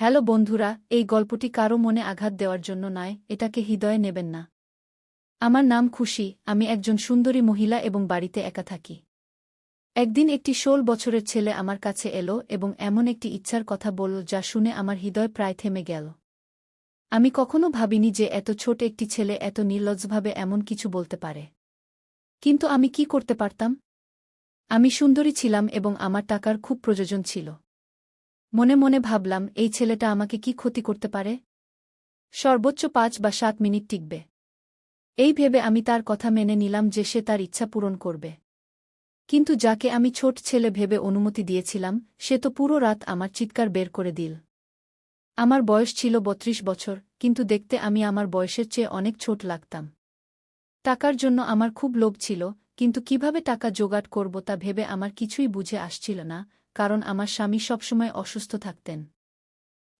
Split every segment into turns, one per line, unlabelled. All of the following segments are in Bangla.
হ্যালো বন্ধুরা, এই গল্পটি কারও মনে আঘাত দেওয়ার জন্য নয়, এটাকে হৃদয়ে নেবেন না। আমার নাম খুশি, আমি একজন সুন্দরী মহিলা এবং বাড়িতে একা থাকি। একদিন একটি ষোল বছরের ছেলে আমার কাছে এলো এবং এমন একটি ইচ্ছার কথা বলল যা শুনে আমার হৃদয় প্রায় থেমে গেল। আমি কখনো ভাবিনি যে এত ছোট একটি ছেলে এত নির্লজ্জভাবে এমন কিছু বলতে পারে। কিন্তু আমি কি করতে পারতাম? আমি সুন্দরী ছিলাম এবং আমার টাকার খুব প্রয়োজন ছিল। মনে মনে ভাবলাম, এই ছেলেটা আমাকে কি ক্ষতি করতে পারে? সর্বোচ্চ পাঁচ বা সাত মিনিট টিকবে। এই ভেবে আমি তার কথা মেনে নিলাম যে সে তার ইচ্ছা পূরণ করবে। কিন্তু যাকে আমি ছোট ছেলে ভেবে অনুমতি দিয়েছিলাম, সে তো পুরো রাত আমার চিৎকার বের করে দিল। আমার বয়স ছিল বত্রিশ বছর, কিন্তু দেখতে আমি আমার বয়সের চেয়ে অনেক ছোট লাগতাম। টাকার জন্য আমার খুব লোভ ছিল, কিন্তু কীভাবে টাকা জোগাড় করব তা ভেবে আমার কিছুই বুঝে আসছিল না কারণ আমার স্বামী সবসময় অসুস্থ থাকতেন।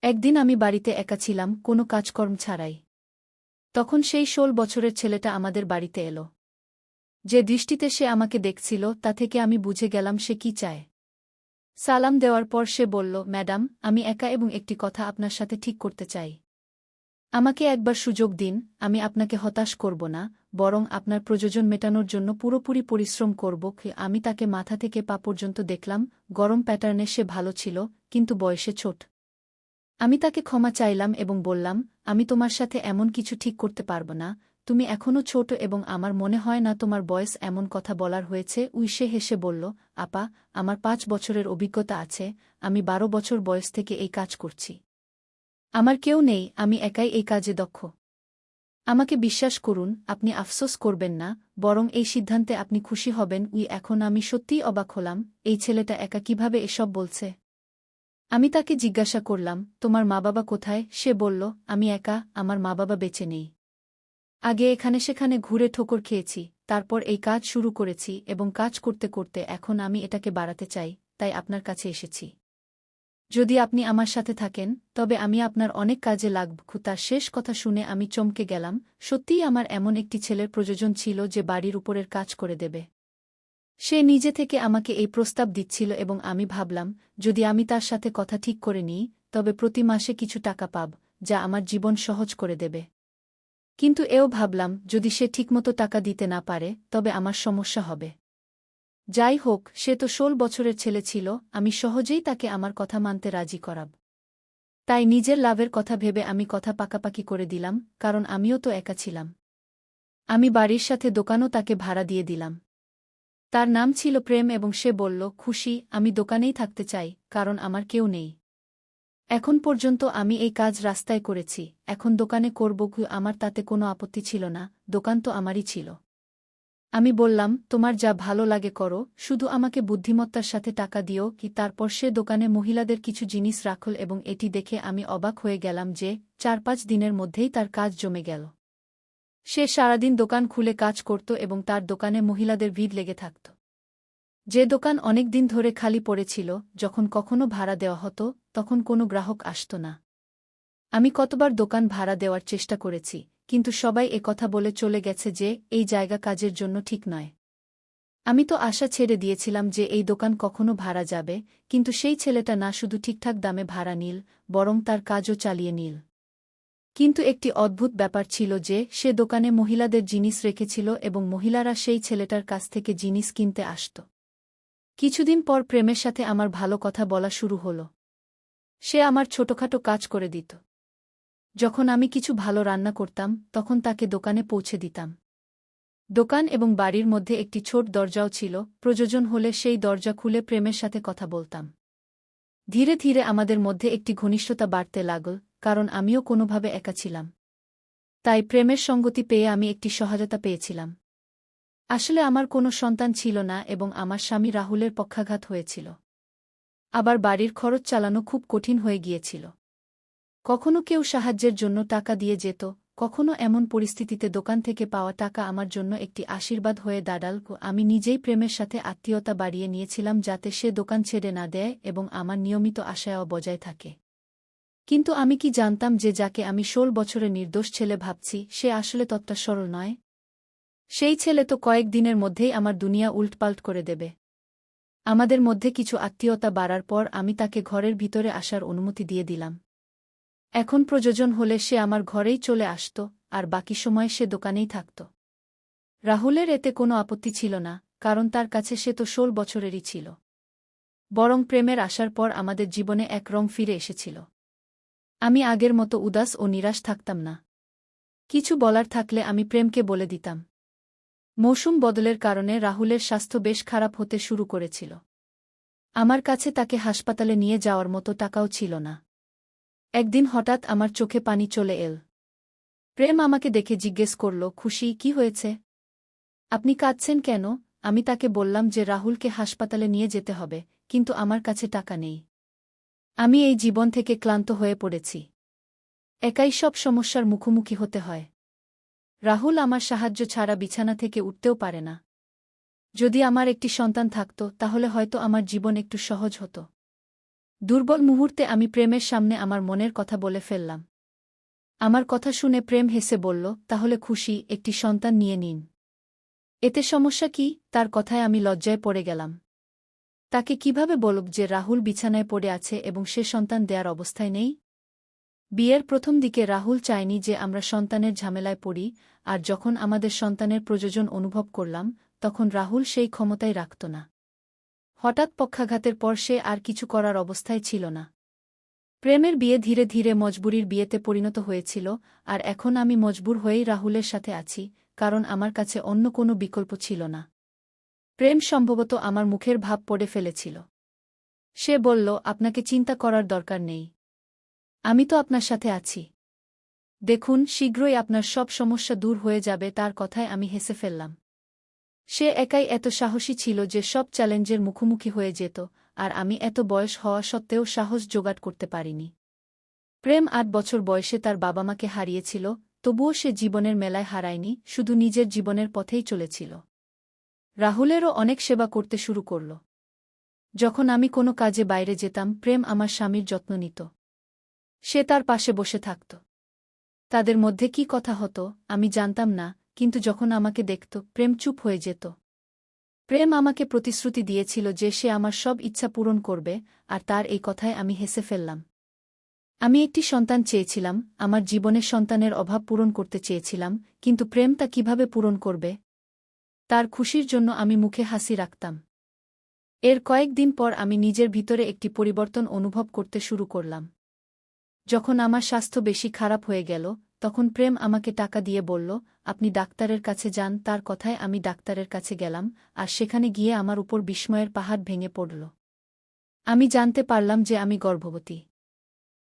একদিন আমি বাড়িতে একা ছিলাম, কোনো কাজকর্ম ছাড়াই। তখন সেই ষোল বছরের ছেলেটা আমাদের বাড়িতে এলো। যে দৃষ্টিতে সে আমাকে দেখছিল, তা থেকে আমি বুঝে গেলাম সে কি চায়। সালাম দেওয়ার পর সে বলল, ম্যাডাম, আমি একা এবং একটি কথা আপনার সাথে ঠিক করতে চাই। আমাকে একবার সুযোগ দিন, আমি আপনাকে হতাশ করব না, বরং আপনার প্রয়োজন মেটানোর জন্য পুরোপুরি পরিশ্রম করব আমি তাকে মাথা থেকে পা পর্যন্ত দেখলাম, গরম প্যাটার্নে সে ভালো ছিল, কিন্তু বয়সে ছোট। আমি তাকে ক্ষমা চাইলাম এবং বললাম, আমি তোমার সাথে এমন কিছু ঠিক করতে পারব না, তুমি এখনও ছোট এবং আমার মনে হয় না তোমার বয়স এমন কথা বলার হয়েছে উইসে হেসে বলল, আপা, আমার পাঁচ বছরের অভিজ্ঞতা আছে, আমি বারো বছর বয়স থেকে এই কাজ করছি। আমার কেউ নেই, আমি একাই এই কাজে দক্ষ। আমাকে বিশ্বাস করুন, আপনি আফসোস করবেন না, বরং এই সিদ্ধান্তে আপনি খুশি হবেন, উই এখন আমি সত্যিই অবাক হলাম, এই ছেলেটা একা কীভাবে এসব বলছে? আমি তাকে জিজ্ঞাসা করলাম, তোমার মা বাবা কোথায়? সে বলল, আমি একা, আমার মা বাবা বেঁচে নেই। আগে এখানে সেখানে ঘুরে ঠোকর খেয়েছি, তারপর এই কাজ শুরু করেছি এবং কাজ করতে করতে এখন আমি এটাকে বাড়াতে চাই, তাই আপনার কাছে এসেছি। যদি আপনি আমার সাথে থাকেন, তবে আমি আপনার অনেক কাজে লাগব। তার শেষ কথা শুনে আমি চমকে গেলাম। সত্যিই আমার এমন একটি ছেলের প্রয়োজন ছিল যে বাড়ির উপরের কাজ করে দেবে। সে নিজে থেকে আমাকে এই প্রস্তাব দিচ্ছিল এবং আমি ভাবলাম, যদি আমি তার সাথে কথা ঠিক করে নিই, তবে প্রতি মাসে কিছু টাকা পাব, যা আমার জীবন সহজ করে দেবে। কিন্তু এও ভাবলাম, যদি সে ঠিকমতো টাকা দিতে না পারে, তবে আমার সমস্যা হবে। যাই হোক, সে তো ষোল বছরের ছেলে ছিল, আমি সহজেই তাকে আমার কথা মানতে রাজি করাব। তাই নিজের লাভের কথা ভেবে আমি কথা পাকাপাকি করে দিলাম, কারণ আমিও তো একা ছিলাম। আমি বাড়ির সাথে দোকানও তাকে ভাড়া দিয়ে দিলাম। তার নাম ছিল প্রেম এবং সে বলল, খুশি, আমি দোকানেই থাকতে চাই, কারণ আমার কেউ নেই। এখন পর্যন্ত আমি এই কাজ রাস্তায় করেছি, এখন দোকানে করব, আমার তাতে কোনো আপত্তি ছিল না, দোকান তো আমারই ছিল। আমি বললাম, তোমার যা ভালো লাগে করো, শুধু আমাকে বুদ্ধিমত্তার সাথে টাকা দিও কি? তারপর সে দোকানে মহিলাদের কিছু জিনিস রাখল এবং এটি দেখে আমি অবাক হয়ে গেলাম যে চার পাঁচ দিনের মধ্যেই তার কাজ জমে গেল। সে সারাদিন দোকান খুলে কাজ করত এবং তার দোকানে মহিলাদের ভিড় লেগে থাকত। যে দোকান অনেক দিন ধরে খালি পড়েছিল, যখন কখনো ভাড়া দেওয়া হতো, তখন কোনো গ্রাহক আসত না। আমি কতবার দোকান ভাড়া দেওয়ার চেষ্টা করেছি কিন্তু সবাই কথা বলে চলে গেছে যে, এই জায়গা কাজের জন্য ঠিক নয়। আমি তো আশা ছেড়ে দিয়েছিলাম যে এই দোকান কখনো ভাড়া যাবে, কিন্তু সেই ছেলেটা না শুধু ঠিকঠাক দামে ভাড়া নিল, বরং তার কাজও চালিয়ে নিল। কিন্তু একটি অদ্ভুত ব্যাপার ছিল যে, সে দোকানে মহিলাদের জিনিস রেখেছিল এবং মহিলারা সেই ছেলেটার কাছ থেকে জিনিস কিনতে আসত। কিছুদিন পর প্রেমের সাথে আমার ভালো কথা বলা শুরু হল। সে আমার ছোটখাটো কাজ করে দিত। যখন আমি কিছু ভালো রান্না করতাম, তখন তাকে দোকানে পৌঁছে দিতাম। দোকান এবং বাড়ির মধ্যে একটি ছোট দরজাও ছিল, প্রয়োজন হলে সেই দরজা খুলে প্রেমের সাথে কথা বলতাম। ধীরে ধীরে আমাদের মধ্যে একটি ঘনিষ্ঠতা বাড়তে লাগল, কারণ আমিও কোনোভাবে একা ছিলাম। তাই প্রেমের সঙ্গতি পেয়ে আমি একটি সহায়তা পেয়েছিলাম। আসলে আমার কোনো সন্তান ছিল না এবং আমার স্বামী রাহুলের পক্ষাঘাত হয়েছিল। আবার বাড়ির খরচ চালানো খুব কঠিন হয়ে গিয়েছিল। কখনো কেউ সাহায্যের জন্য টাকা দিয়ে যেত, কখনো এমন পরিস্থিতিতে দোকান থেকে পাওয়া টাকা আমার জন্য একটি আশীর্বাদ হয়ে দাঁড়াল আমি নিজেই প্রেমের সাথে আত্মীয়তা বাড়িয়ে নিয়েছিলাম যাতে সে দোকান ছেড়ে না দেয় এবং আমার নিয়মিত আশায়ও বজায় থাকে। কিন্তু আমি কি জানতাম যে যাকে আমি ষোল বছরে নির্দোষ ছেলে ভাবছি, সে আসলে তত্ত্বা সরল নয়? সেই ছেলে তো কয়েক দিনের মধ্যেই আমার দুনিয়া উল্টপাল্ট করে দেবে। আমাদের মধ্যে কিছু আত্মীয়তা বাড়ার পর আমি তাকে ঘরের ভিতরে আসার অনুমতি দিয়ে দিলাম। এখন প্রযোজন হলে সে আমার ঘরেই চলে আসত, আর বাকি সময় সে দোকানেই থাকত। রাহুলের এতে কোনো আপত্তি ছিল না, কারণ তার কাছে সে তো ষোল বছরেরই ছিল। বরং প্রেমের আসার পর আমাদের জীবনে এক রং ফিরে এসেছিল। আমি আগের মতো উদাস ও নিরাশ থাকতাম না। কিছু বলার থাকলে আমি প্রেমকে বলে দিতাম। মৌসুম বদলের কারণে রাহুলের স্বাস্থ্য বেশ খারাপ হতে শুরু করেছিল। আমার কাছে তাকে হাসপাতালে নিয়ে যাওয়ার মতো টাকাও ছিল না। একদিন হঠাৎ আমার চোখে পানি চলে এল। প্রেম আমাকে দেখে জিজ্ঞেস করল, খুশি? কি হয়েছে? আপনি কাঁদছেন কেন? আমি তাকে বললাম যে রাহুলকে হাসপাতালে নিয়ে যেতে হবে, কিন্তু আমার কাছে টাকা নেই। আমি এই জীবন থেকে ক্লান্ত হয়ে পড়েছি। একাই সব সমস্যার মুখোমুখি হতে হয়। রাহুল আমার সাহায্য ছাড়া বিছানা থেকে উঠতেও পারে না। যদি আমার একটি সন্তান থাকত, তাহলে হয়তো আমার জীবন একটু সহজ হতো। দুর্বল মুহূর্তে আমি প্রেমের সামনে আমার মনের কথা বলে ফেললাম। আমার কথা শুনে প্রেম হেসে বলল, তাহলে খুশি, একটি সন্তান নিয়ে নিন। এতে সমস্যা কি? তার কথায় আমি লজ্জায় পড়ে গেলাম। তাকে কীভাবে বলব যে রাহুল বিছানায় পড়ে আছে এবং সে সন্তান দেয়ার অবস্থায় নেই? বিয়ের প্রথম দিকে রাহুল চায়নি যে আমরা সন্তানের ঝামেলায় পড়ি, আর যখন আমাদের সন্তানের প্রয়োজন অনুভব করলাম, তখন রাহুল সেই ক্ষমতায় রাখত না। হঠাৎ পক্ষাঘাতের পর সে আর কিছু করার অবস্থায় ছিল না। প্রেমের বিয়ে ধীরে ধীরে মজবুরির বিয়েতে পরিণত হয়েছিল, আর এখন আমি মজবুর হয়েই রাহুলের সাথে আছি, কারণ আমার কাছে অন্য কোনো বিকল্প ছিল না। প্রেম সম্ভবত আমার মুখের ভাব পড়ে ফেলেছিল। সে বলল, আপনাকে চিন্তা করার দরকার নেই। আমি তো আপনার সাথে আছি। দেখুন, শীঘ্রই আপনার সব সমস্যা দূর হয়ে যাবে, তার কথায় আমি হেসে ফেললাম। সে একাই এত সাহসী ছিল যে সব চ্যালেঞ্জের মুখোমুখি হয়ে যেত, আর আমি এত বয়স হওয়া সত্ত্বেও সাহস জোগাড় করতে পারিনি। প্রেম আট বছর বয়সে তার বাবা মাকে হারিয়েছিল, তবুও সে জীবনের মেলায় হারায়নি, শুধু নিজের জীবনের পথেই চলেছিল। রাহুলেরও অনেক সেবা করতে শুরু করল। যখন আমি কোনো কাজে বাইরে যেতাম, প্রেম আমার স্বামীর যত্ন নিত। সে তার পাশে বসে থাকত। তাদের মধ্যে কি কথা হতো, আমি জানতাম না কিন্তু যখন আমাকে দেখত, প্রেম চুপ হয়ে যেত। প্রেম আমাকে প্রতিশ্রুতি দিয়েছিল যে সে আমার সব ইচ্ছা পূরণ করবে, আর তার এই কথায় আমি হেসে ফেললাম। আমি একটি সন্তান চেয়েছিলাম, আমার জীবনে সন্তানের অভাব পূরণ করতে চেয়েছিলাম, কিন্তু প্রেম তা কীভাবে পূরণ করবে? তার খুশির জন্য আমি মুখে হাসি রাখতাম। এর কয়েকদিন পর আমি নিজের ভিতরে একটি পরিবর্তন অনুভব করতে শুরু করলাম। যখন আমার স্বাস্থ্য বেশি খারাপ হয়ে গেল তখন প্রেম আমাকে টাকা দিয়ে বলল, আপনি ডাক্তারের কাছে যান, তার কথায় আমি ডাক্তারের কাছে গেলাম, আর সেখানে গিয়ে আমার উপর বিস্ময়ের পাহাড় ভেঙে পড়ল। আমি জানতে পারলাম যে আমি গর্ভবতী।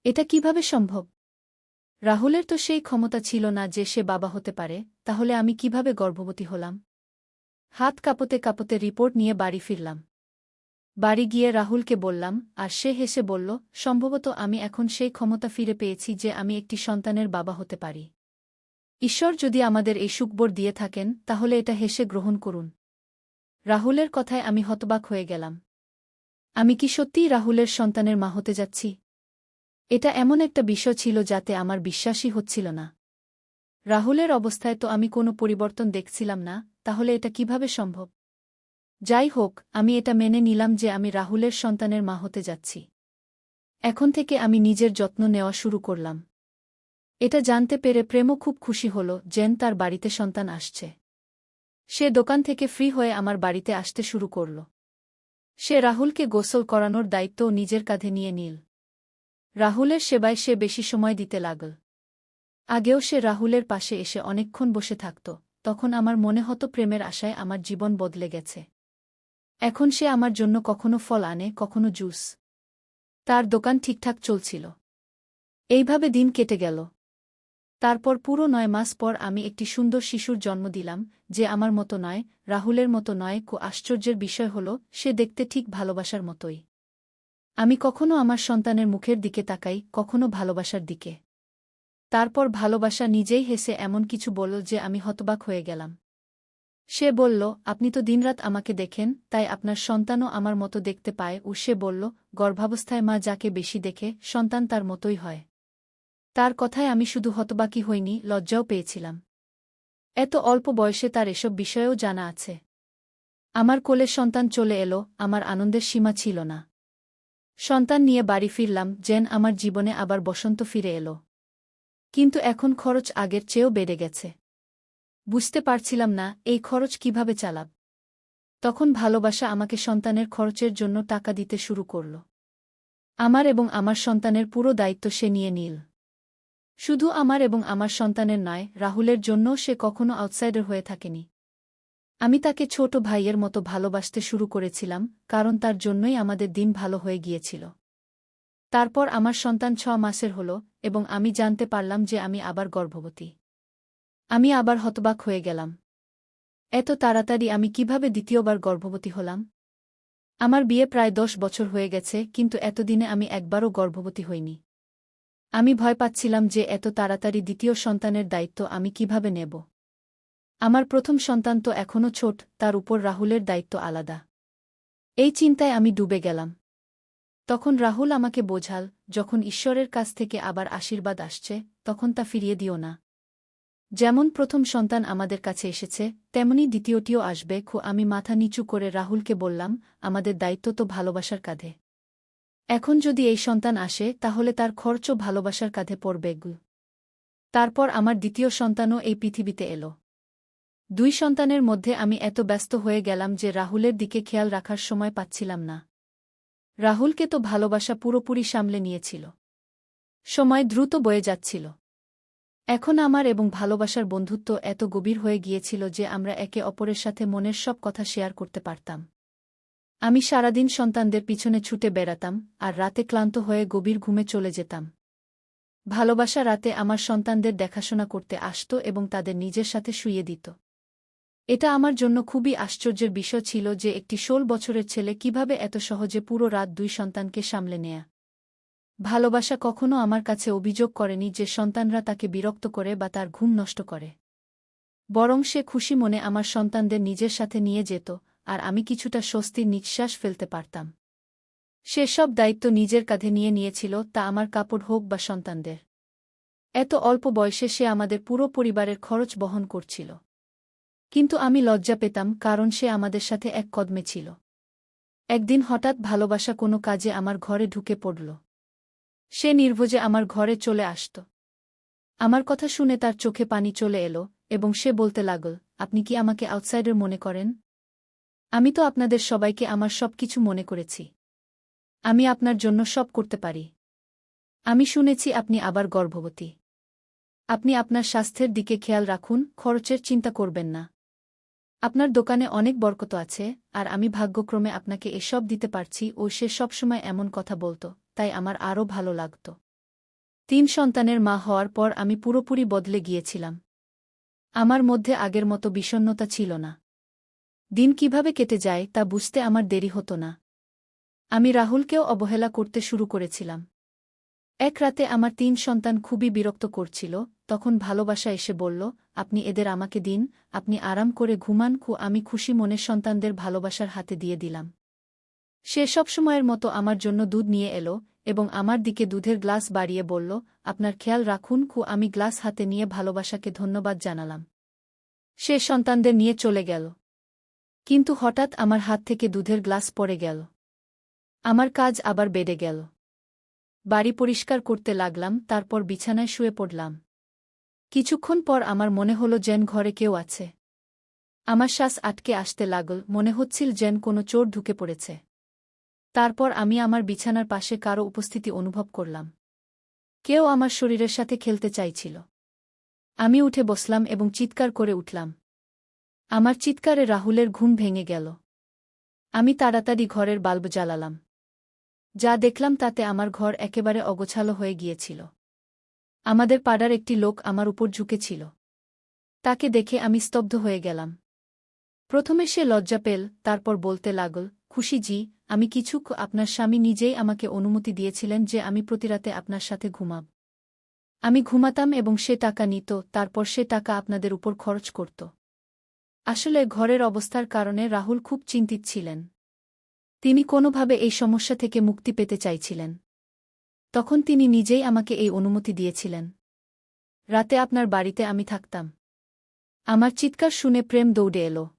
এটা কীভাবে সম্ভব? রাহুলের তো সেই ক্ষমতা ছিল না যে সে বাবা হতে পারে, তাহলে আমি কীভাবে গর্ভবতী হলাম? হাত কাপতে কাপতে রিপোর্ট নিয়ে বাড়ি ফিরলাম। বাড়ি গিয়ে রাহুলকে বললাম, আর সে হেসে বলল, সম্ভবত আমি এখন সেই ক্ষমতা ফিরে পেয়েছি যে আমি একটি সন্তানের বাবা হতে পারি। ঈশ্বর যদি আমাদের এই সুকবর দিয়ে থাকেন, তাহলে এটা হেসে গ্রহণ করুন। রাহুলের কথায় আমি হতবাক হয়ে গেলাম। আমি কি সত্যিই রাহুলের সন্তানের মা হতে যাচ্ছি? এটা এমন একটা বিষয় ছিল যাতে আমার বিশ্বাসই হচ্ছিল না। রাহুলের অবস্থায় তো আমি কোনো পরিবর্তন দেখছিলাম না, তাহলে এটা কীভাবে সম্ভব? যাই হোক আমি এটা মেনে নিলাম যে আমি রাহুলের সন্তানের মা হতে যাচ্ছি। এখন থেকে আমি নিজের যত্ন নেওয়া শুরু করলাম। এটা জানতে পেরে প্রেমও খুব খুশি হল, জেন তার বাড়িতে সন্তান আসছে। সে দোকান থেকে ফ্রি হয়ে আমার বাড়িতে আসতে শুরু করল। সে রাহুলকে গোসল করানোর দায়িত্বও নিজের কাঁধে নিয়ে নিল। রাহুলের সেবায় সে বেশি সময় দিতে লাগল। আগেও সে রাহুলের পাশে এসে অনেকক্ষণ বসে থাকত, তখন আমার মনে হতো প্রেমের আশায় আমার জীবন বদলে গেছে। এখন সে আমার জন্য কখনো ফল আনে, কখনো জুস। তার দোকান ঠিকঠাক চলছিল। এইভাবে দিন কেটে গেল। তারপর পুরো নয় মাস পর আমি একটি সুন্দর শিশুর জন্ম দিলাম, যে আমার মতো নয়, রাহুলের মতো নয়, কো আশ্চর্যের বিষয় হল, সে দেখতে ঠিক ভালোবাসার মতোই। আমি কখনো আমার সন্তানের মুখের দিকে তাকাই, কখনো ভালোবাসার দিকে। তারপর ভালোবাসা নিজেই হেসে এমন কিছু বলল যে আমি হতবাক হয়ে গেলাম। সে বলল, আপনি তো দিনরাত আমাকে দেখেন, তাই আপনার সন্তানও আমার মতো দেখতে পায়। ও সে বলল, গর্ভাবস্থায় মা যাকে বেশি দেখে, সন্তান তার মতোই হয়। তার কথায় আমি শুধু হতবাকি হইনি, লজ্জাও পেয়েছিলাম। এত অল্প বয়সে তার এসব বিষয়েও জানা আছে। আমার কোলে সন্তান চলে এলো, আমার আনন্দের সীমা ছিল না। সন্তান নিয়ে বাড়ি ফিরলাম, যেন আমার জীবনে আবার বসন্ত ফিরে এলো। কিন্তু এখন খরচ আগের চেয়েও বেড়ে গেছে। বুঝতে পারছিলাম না, এই খরচ কীভাবে চালাব। তখন ভালোবাসা আমাকে সন্তানের খরচের জন্য টাকা দিতে শুরু করল। আমার এবং আমার সন্তানের পুরো দায়িত্ব সে নিয়ে নিল। শুধু আমার এবং আমার সন্তানের নয়, রাহুলের জন্যও সে কখনো আউটসাইডার হয়ে থাকেনি। আমি তাকে ছোট ভাইয়ের মতো ভালোবাসতে শুরু করেছিলাম, কারণ তার জন্যই আমাদের দিন ভালো হয়ে গিয়েছিল। তারপর আমার সন্তান ছ মাসের হল, এবং আমি জানতে পারলাম যে আমি আবার গর্ভবতী। আমি আবার হতবাক হয়ে গেলাম। এত তাড়াতাড়ি আমি কীভাবে দ্বিতীয়বার গর্ভবতী হলাম? আমার বিয়ে প্রায় দশ বছর হয়ে গেছে, কিন্তু এতদিনে আমি একবারও গর্ভবতী হইনি। আমি ভয় পাচ্ছিলাম যে এত তাড়াতাড়ি দ্বিতীয় সন্তানের দায়িত্ব আমি কীভাবে নেব। আমার প্রথম সন্তান তো এখনও ছোট, তার উপর রাহুলের দায়িত্ব আলাদা। এই চিন্তায় আমি ডুবে গেলাম। তখন রাহুল আমাকে বোঝাল, যখন ঈশ্বরের কাছ থেকে আবার আশীর্বাদ আসছে, তখন তা ফিরিয়ে দিও না। যেমন প্রথম সন্তান আমাদের কাছে এসেছে, তেমনি দ্বিতীয়টিও আসবে। খো, আমি মাথা নিচু করে রাহুলকে বললাম, আমাদের দায়িত্ব তো ভালোবাসার কাঁধে। এখন যদি এই সন্তান আসে, তাহলে তার খরচও ভালোবাসার কাঁধে পড়বে। গু, তারপর আমার দ্বিতীয় সন্তানও এই পৃথিবীতে এলো। দুই সন্তানের মধ্যে আমি এত ব্যস্ত হয়ে গেলাম যে রাহুলের দিকে খেয়াল রাখার সময় পাচ্ছিলাম না। রাহুলকে তো ভালোবাসা পুরোপুরি সামলে নিয়েছিল। সময় দ্রুত বয়ে যাচ্ছিল। এখন আমার এবং ভালোবাসার বন্ধুত্ব এত গভীর হয়ে গিয়েছিল যে আমরা একে অপরের সাথে মনের সব কথা শেয়ার করতে পারতাম। আমি সারাদিন সন্তানদের পিছনে ছুটে বেড়াতাম আর রাতে ক্লান্ত হয়ে গভীর ঘুমে চলে যেতাম। ভালোবাসা রাতে আমার সন্তানদের দেখাশোনা করতে আসত এবং তাদের নিজের সাথে শুইয়ে দিত। এটা আমার জন্য খুবই আশ্চর্যের বিষয় ছিল যে একটি ষোল বছরের ছেলে কীভাবে এত সহজে পুরো রাত দুই সন্তানকে সামলে নেয়া। ভালোবাসা কখনো আমার কাছে অভিযোগ করেনি যে সন্তানরা তাকে বিরক্ত করে বা তার ঘুম নষ্ট করে। বরং সে খুশি মনে আমার সন্তানদের নিজের সাথে নিয়ে যেত, আর আমি কিছুটা স্বস্তির নিঃশ্বাস ফেলতে পারতাম। সেসব দায়িত্ব নিজের কাঁধে নিয়ে নিয়েছিল, তা আমার কাপড় হোক বা সন্তানদের। এত অল্প বয়সে সে আমাদের পুরো পরিবারের খরচ বহন করছিল। কিন্তু আমি লজ্জা পেতাম, কারণ সে আমাদের সাথে এক কদমে ছিল। একদিন হঠাৎ ভালোবাসা কোনো কাজে আমার ঘরে ঢুকে পড়ল। সে নির্ভোজে আমার ঘরে চলে আসত। আমার কথা শুনে তার চোখে পানি চলে এলো এবং সে বলতে লাগল, আপনি কি আমাকে আউটসাইডার মনে করেন? আমি তো আপনাদের সবাইকে আমার সব কিছু মনে করেছি। আমি আপনার জন্য সব করতে পারি। আমি শুনেছি আপনি আবার গর্ভবতী। আপনি আপনার স্বাস্থ্যের দিকে খেয়াল রাখুন, খরচের চিন্তা করবেন না। আপনার দোকানে অনেক বরকত আছে, আর আমি ভাগ্যক্রমে আপনাকে এসব দিতে পারছি ও সে সবসময় এমন কথা বলতো। তাই আমার আরও ভালো লাগত। তিন সন্তানের মা হওয়ার পর আমি পুরোপুরি বদলে গিয়েছিলাম। আমার মধ্যে আগের মতো বিষণ্নতা ছিল না। দিন কীভাবে কেটে যায় তা বুঝতে আমার দেরি হতো না। আমি রাহুলকেও অবহেলা করতে শুরু করেছিলাম। এক রাতে আমার তিন সন্তান খুবই বিরক্ত করছিল, তখন ভালোবাসা এসে বলল, আপনি এদের আমাকে দিন, আপনি আরাম করে ঘুমান খু আমি খুশি মনে সন্তানদের ভালোবাসার হাতে দিয়ে দিলাম। সে সবসময়ের মতো আমার জন্য দুধ নিয়ে এলো এবং আমার দিকে দুধের গ্লাস বাড়িয়ে বলল, আপনার খেয়াল রাখুন খু, আমি গ্লাস হাতে নিয়ে ভালোবাসাকে ধন্যবাদ জানালাম সে সন্তানদের নিয়ে চলে গেল। কিন্তু হঠাৎ আমার হাত থেকে দুধের গ্লাস পড়ে গেল। আমার কাজ আবার বেড়ে গেল। বাড়ি পরিষ্কার করতে লাগলাম, তারপর বিছানায় শুয়ে পড়লাম। কিছুক্ষণ পর আমার মনে হল যেন ঘরে কেউ আছে। আমার শ্বাস আটকে আসতে লাগল, মনে হচ্ছিল যেন কোনো চোর ঢুকে পড়েছে। তারপর আমি আমার বিছানার পাশে কারও উপস্থিতি অনুভব করলাম। কেউ আমার শরীরের সাথে খেলতে চাইছিল। আমি উঠে বসলাম এবং চিৎকার করে উঠলাম। আমার চিৎকারে রাহুলের ঘুম ভেঙে গেল। আমি তাড়াতাড়ি ঘরের বাল্ব জ্বালালাম। যা দেখলাম তাতে আমার ঘর একেবারে অগোছালো হয়ে গিয়েছিল। আমাদের পাড়ার একটি লোক আমার উপর ঝুঁকেছিল। তাকে দেখে আমি স্তব্ধ হয়ে গেলাম। প্রথমে সে লজ্জা পেল, তারপর বলতে লাগল খুশি জি, আমি কিছু আপনার স্বামী নিজেই আমাকে অনুমতি দিয়েছিলেন যে আমি প্রতিরাতে আপনার সাথে ঘুমাব। আমি ঘুমাতাম এবং সে টাকা নিত, তারপর সে টাকা আপনাদের উপর খরচ করত। আসলে ঘরের অবস্থার কারণে রাহুল খুব চিন্তিত ছিলেন। তিনি কোনোভাবে এই সমস্যা থেকে মুক্তি পেতে চাইছিলেন। তখন তিনি নিজেই আমাকে এই অনুমতি দিয়েছিলেন। রাতে আপনার বাড়িতে আমি থাকতাম। আমার চিৎকার শুনে প্রেম দৌড়ে এলো।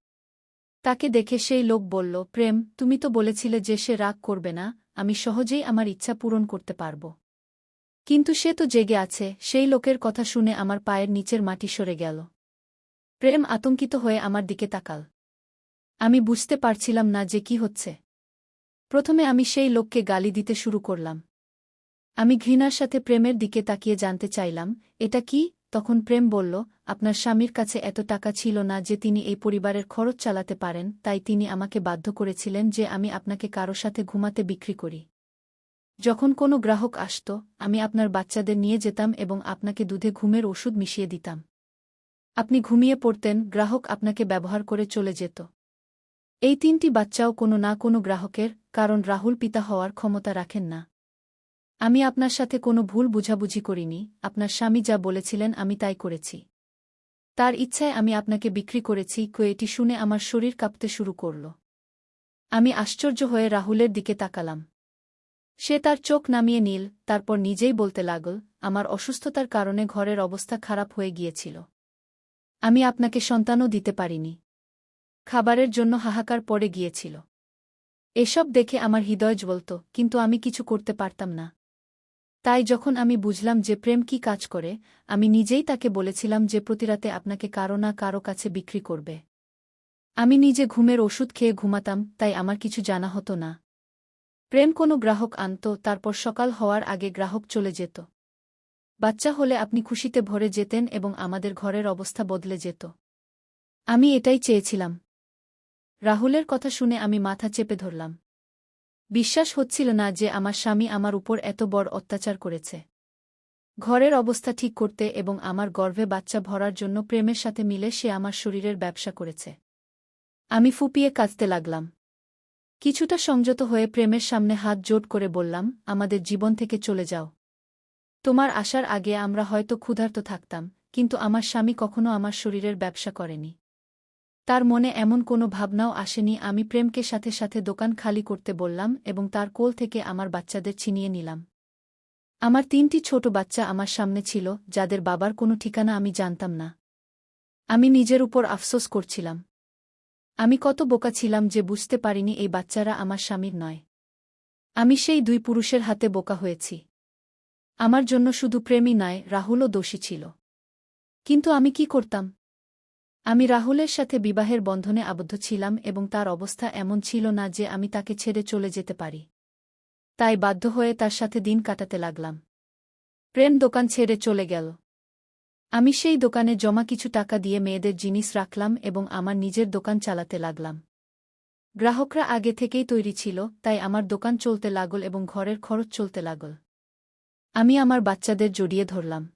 তাকে দেখে সেই লোক বলল, প্রেম, তুমি তো বলেছিলে যে সে রাগ করবে না, আমি সহজেই আমার ইচ্ছা পূরণ করতে পারব। কিন্তু সে তো জেগে আছে, সেই লোকের কথা শুনে আমার পায়ের নিচের মাটি সরে গেল। প্রেম আতঙ্কিত হয়ে আমার দিকে তাকাল। আমি বুঝতে পারছিলাম না যে কি হচ্ছে। প্রথমে আমি সেই লোককে গালি দিতে শুরু করলাম। আমি ঘৃণার সাথে প্রেমের দিকে তাকিয়ে জানতে চাইলাম, এটা কি? তখন প্রেম বলল, আপনার স্বামীর কাছে এত টাকা ছিল না যে তিনি এই পরিবারের খরচ চালাতে পারেন, তাই তিনি আমাকে বাধ্য করেছিলেন যে আমি আপনাকে কারও সাথে ঘুমাতে বিক্রি করি। যখন কোনো গ্রাহক আসত, আমি আপনার বাচ্চাদের নিয়ে যেতাম এবং আপনাকে দুধে ঘুমের ওষুধ মিশিয়ে দিতাম। আপনি ঘুমিয়ে পড়তেন, গ্রাহক আপনাকে ব্যবহার করে চলে যেত। এই তিনটি বাচ্চাও কোনো না কোনো গ্রাহকের, কারণ রাহুল পিতা হওয়ার ক্ষমতা রাখেন না। আমি আপনার সাথে কোনো ভুল বুঝাবুঝি করিনি, আপনার স্বামী যা বলেছিলেন আমি তাই করেছি। তার ইচ্ছায় আমি আপনাকে বিক্রি করেছি কো এটি শুনে আমার শরীর কাঁপতে শুরু করল। আমি আশ্চর্য হয়ে রাহুলের দিকে তাকালাম। সে তার চোখ নামিয়ে নীল, তারপর নিজেই বলতে লাগল, আমার অসুস্থতার কারণে ঘরের অবস্থা খারাপ হয়ে গিয়েছিল। আমি আপনাকে সন্তানও দিতে পারিনি। খাবারের জন্য হাহাকার পড়ে গিয়েছিল। এসব দেখে আমার হৃদয় জ্বলত, কিন্তু আমি কিছু করতে পারতাম না। তাই যখন আমি বুঝলাম যে প্রেম কি কাজ করে, আমি নিজেই তাকে বলেছিলাম যে প্রতিরাতে আপনাকে কারও না কারও কাছে বিক্রি করবে। আমি নিজে ঘুমের ওষুধ খেয়ে ঘুমাতাম, তাই আমার কিছু জানা হতো না। প্রেম কোনো গ্রাহক আনত, তারপর সকাল হওয়ার আগে গ্রাহক চলে যেত। বাচ্চা হলে আপনি খুশিতে ভরে যেতেন এবং আমাদের ঘরের অবস্থা বদলে যেত। আমি এটাই চেয়েছিলাম। রাহুলের কথা শুনে আমি মাথা চেপে ধরলাম। বিশ্বাস হচ্ছিল না যে আমার স্বামী আমার উপর এত বড় অত্যাচার করেছে। ঘরের অবস্থা ঠিক করতে এবং আমার গর্ভে বাচ্চা ভরার জন্য প্রেমের সাথে মিলে সে আমার শরীরের ব্যবসা করেছে। আমি ফুপিয়ে কাঁদতে লাগলাম। কিছুটা সংযত হয়ে প্রেমের সামনে হাত জোট করে বললাম, আমাদের জীবন থেকে চলে যাও। তোমার আসার আগে আমরা হয়তো ক্ষুধার্ত থাকতাম, কিন্তু আমার স্বামী কখনো আমার শরীরের ব্যবসা করেনি। তার মনে এমন কোনো ভাবনাও আসেনি, আমি প্রেমকে সাথে সাথে দোকান খালি করতে বললাম এবং তার কোল থেকে আমার বাচ্চাদের ছিনিয়ে নিলাম। আমার তিনটি ছোট বাচ্চা আমার সামনে ছিল, যাদের বাবার কোনো ঠিকানা আমি জানতাম না। আমি নিজের উপর আফসোস করছিলাম। আমি কত বোকা ছিলাম যে বুঝতে পারিনি এই বাচ্চারা আমার স্বামীর নয়। আমি সেই দুই পুরুষের হাতে বোকা হয়েছি। আমার জন্য শুধু প্রেমই নয়, রাহুলও দোষী ছিল। কিন্তু আমি কি করতাম? আমি রাহুলের সাথে বিবাহের বন্ধনে আবদ্ধ ছিলাম এবং তার অবস্থা এমন ছিল না যে আমি তাকে ছেড়ে চলে যেতে পারি। তাই বাধ্য হয়ে তার সাথে দিন কাটাতে লাগলাম। প্রেম দোকান ছেড়ে চলে গেল। আমি সেই দোকানে জমা কিছু টাকা দিয়ে মেয়েদের জিনিস রাখলাম এবং আমার নিজের দোকান চালাতে লাগলাম। গ্রাহকরা আগে থেকেই তৈরি ছিল, তাই আমার দোকান চলতে লাগল এবং ঘরের খরচ চলতে লাগল। আমি আমার বাচ্চাদের জড়িয়ে ধরলাম।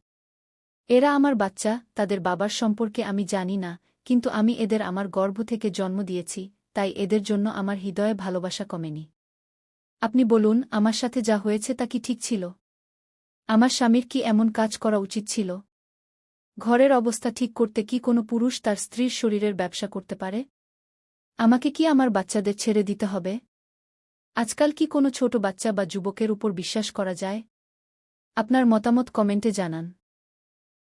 এরা আমার বাচ্চা, তাদের বাবার সম্পর্কে আমি জানি না, কিন্তু আমি এদের আমার গর্ভ থেকে জন্ম দিয়েছি, তাই এদের জন্য আমার হৃদয়ে ভালোবাসা কমেনি। আপনি বলুন, আমার সাথে যা হয়েছে তা কি ঠিক ছিল? আমার স্বামীর কি এমন কাজ করা উচিত ছিল? ঘরের অবস্থা ঠিক করতে কি কোনো পুরুষ তার স্ত্রীর শরীরের ব্যবসা করতে পারে? আমাকে কি আমার বাচ্চাদের ছেড়ে দিতে হবে? আজকাল কি কোনো ছোট বাচ্চা বা যুবকের উপর বিশ্বাস করা যায়? আপনার মতামত কমেন্টে জানান।